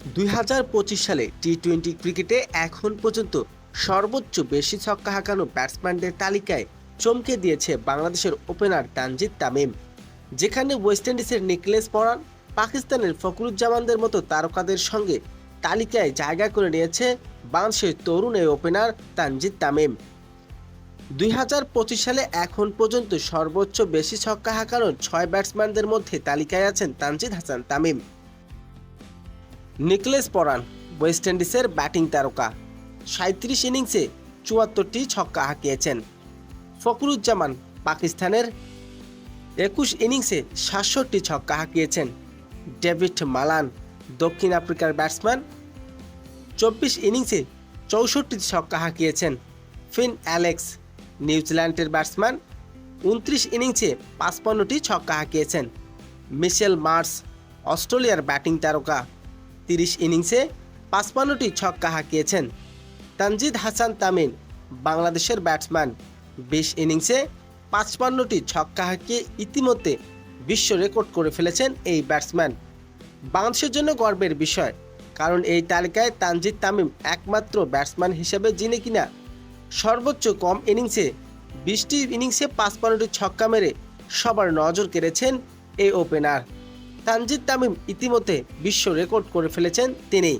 দুই হাজার পঁচিশ সালে টি টোয়েন্টি ক্রিকেটে এখন পর্যন্ত সর্বোচ্চ বেশি ছক্কা হাঁকানো ব্যাটসম্যানদের তালিকায় চমকে দিয়েছে বাংলাদেশের ওপেনার তানজিদ তামিম, যেখানে ওয়েস্ট ইন্ডিজের নিকলেস পরান পাকিস্তানের ফখরুজ্জামানদের মতো তারকাদের সঙ্গে তালিকায় জায়গা করে নিয়েছে বাংলাদেশের তরুণ এই ওপেনার তানজিদ তামিম। দুই হাজার পঁচিশ সালে এখন পর্যন্ত সর্বোচ্চ বেশি ছক্কা হাঁকানো ছয় ব্যাটসম্যানদের মধ্যে তালিকায় আছেন Tanzid Hasan Tamim. Nicholas Pooran West ইন্ডিজের ব্যাটিং তারকা। সাঁত্রিশ ইনিংসে চুয়াত্তরটি ছক্কা হাঁকিয়েছেন। ফখরুজ্জামান পাকিস্তানের একুশ ইনিংসে সাতষট্টি ছক্কা হাঁকিয়েছেন। ডেভিড মালান, দক্ষিণ আফ্রিকার ব্যাটসম্যান, চব্বিশ ইনিংসে চৌষট্টি ছক্কা হাঁকিয়েছেন। ফিন অ্যালেক্স, নিউজিল্যান্ডের ব্যাটসম্যান, উনত্রিশ ইনিংসে পাঁচপান্নটি ছক্কা হাঁকিয়েছেন। মিশেল মার্স, অস্ট্রেলিয়ার ব্যাটিং তারকা। তিরিশ ইনিংসে পাঁচপান্নটি ছক্কা হাঁকিয়েছেন। তানজিদ হাসান তামিম, বাংলাদেশের ব্যাটসম্যান, বিশ ইনিংসে পাঁচপান্নটি ছক্কা হাঁকিয়ে ইতিমধ্যে বিশ্ব রেকর্ড করে ফেলেছেন এই ব্যাটসম্যান। বাংলাদেশের জন্য গর্বের বিষয়, কারণ এই তালিকায় তানজিদ তামিম একমাত্র ব্যাটসম্যান হিসেবে যিনি কিনা সর্বোচ্চ কম ইনিংসে বিশটি ইনিংসে পাঁচপান্নটি ছক্কা মেরে সবার নজর কেড়েছেন এই ওপেনার। তানজিদ তামিম ইতিমধ্যে বিশ্ব রেকর্ড করে ফেলেছেন তিনি।